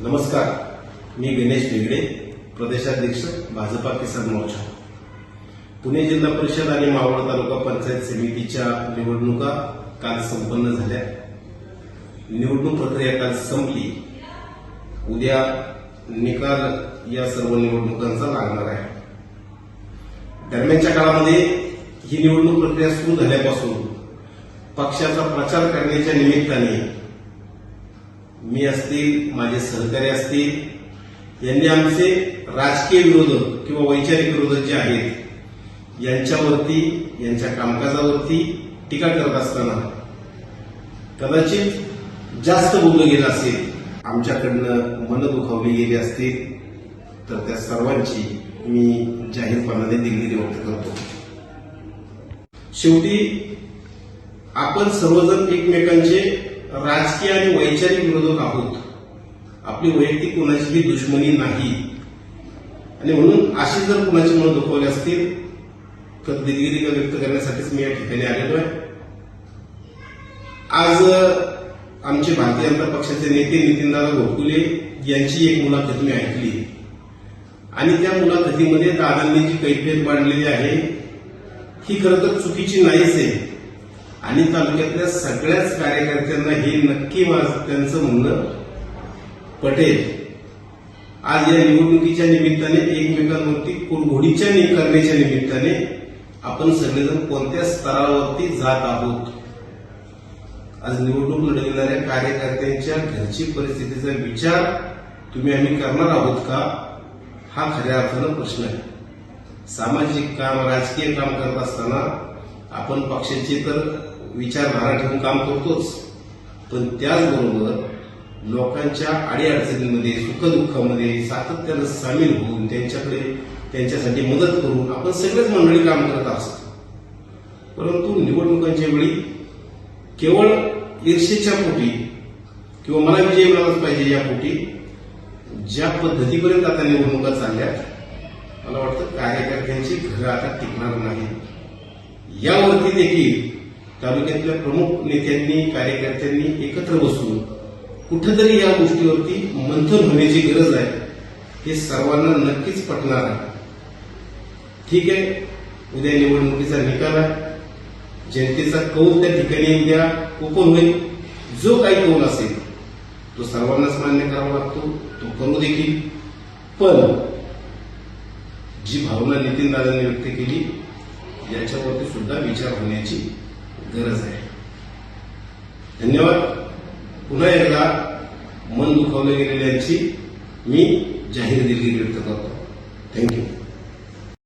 नमस्कार मी गणेश बेगडे प्रदेशाध्यक्ष भाजपा किसान मोर्चा. पुणे जिल्हा परिषद आणि मावळ तालुका पंचायत समितीच्या निवडणुका काल संपन्न झाल्या. निवडणूक प्रक्रिया काल संपली. उद्या निकाल या सर्व निवडणुकांचा लागणार आहे. दरम्यानच्या काळामध्ये ही निवडणूक प्रक्रिया सुरू झाल्यापासून पक्षाचा प्रचार करण्याच्या निमित्ताने मी असतील माझे सहकारी असतील यांनी आमचे राजकीय विरोधक किंवा वैचारिक विरोधक जे आहेत यांच्यावरती यांच्या कामकाजावरती टीका करत असताना कदाचित जास्त बोललं गेलं असेल आमच्याकडनं मन दुखावली गेली असतील तर त्या सर्वांची मी जाहीरपणाने दिलगिरी व्यक्त करतो. शेवटी आपण सर्वजण एकमेकांचे राजकीय आणि वैचारिक विरोधक आहोत. आपली वैयक्तिक कोणाचीही दुश्मनी नाही. आणि म्हणून अशी जर कुणाची मनं दुखवली असतील तर दिलगिरी व्यक्त करण्यासाठीच मी या ठिकाणी आलेलो आहे. आज आमचे भारतीय जनता पक्षाचे नेते नितीनदादा गोकुले यांची एक मुलाखत मी ऐकली. आणि त्या मुलाखतीमध्ये दादांनी जी कैफियत मांडलेली आहे ही खरं तर चुकीची नाहीच आहे. आणि तालुक्यातल्या सगळ्याच कार्यकर्त्यांना हे नक्की माझं त्यांचं म्हणणं पटेल आज या निवडणुकीच्या निमित्ताने एकमेकांवरती कुरघोडीच्या करण्याच्या निमित्ताने आपण सगळेजण कोणत्या स्तरावरती जात आहोत? आज निवडणूक लढविणाऱ्या कार्यकर्त्यांच्या घरची परिस्थितीचा विचार तुम्ही आम्ही करणार आहोत का? हा खऱ्या अर्थानं प्रश्न आहे. सामाजिक काम राजकीय काम करत असताना आपण पक्षाची तर विचारधारा ठेवून काम करतोच. पण त्याचबरोबर लोकांच्या अडीअडचणींमध्ये सुखदुःखामध्ये सातत्यानं सामील होऊन त्यांच्याकडे त्यांच्यासाठी मदत करून आपण सगळेच मंडळी काम करत असतो. परंतु निवडणुकांच्या वेळी केवळ ईर्षेच्या पोटी किंवा मला विजय मिळालाच पाहिजे या पोटी ज्या पद्धतीपर्यंत आता निवडणुका चालल्या मला वाटतं कार्यकर्त्यांची घरं आता टिकणार नाहीत. यावरती देखील तालुक्यातल्या प्रमुख नेत्यांनी कार्यकर्त्यांनी एकत्र बसून कुठेतरी या गोष्टीवरती मंथन होण्याची गरज आहे हे सर्वांना नक्कीच पटणार आहे. ठीक आहे उद्या निवडणुकीचा निकाल आहे. जनतेचा कौल त्या ठिकाणी उद्या ओपन होईल. जो काही कौल असेल तो सर्वांनाच मान्य करावा लागतो तो करू देखील. पण जी भावना नितीन दादांनी व्यक्त केली याच्यावरती सुद्धा विचार होण्याची गरज आहे. धन्यवाद. पुन्हा एकदा मन दुखावल्या गेलेल्यांची मी जाहीर दिलगिरी व्यक्त करतो. थँक्यू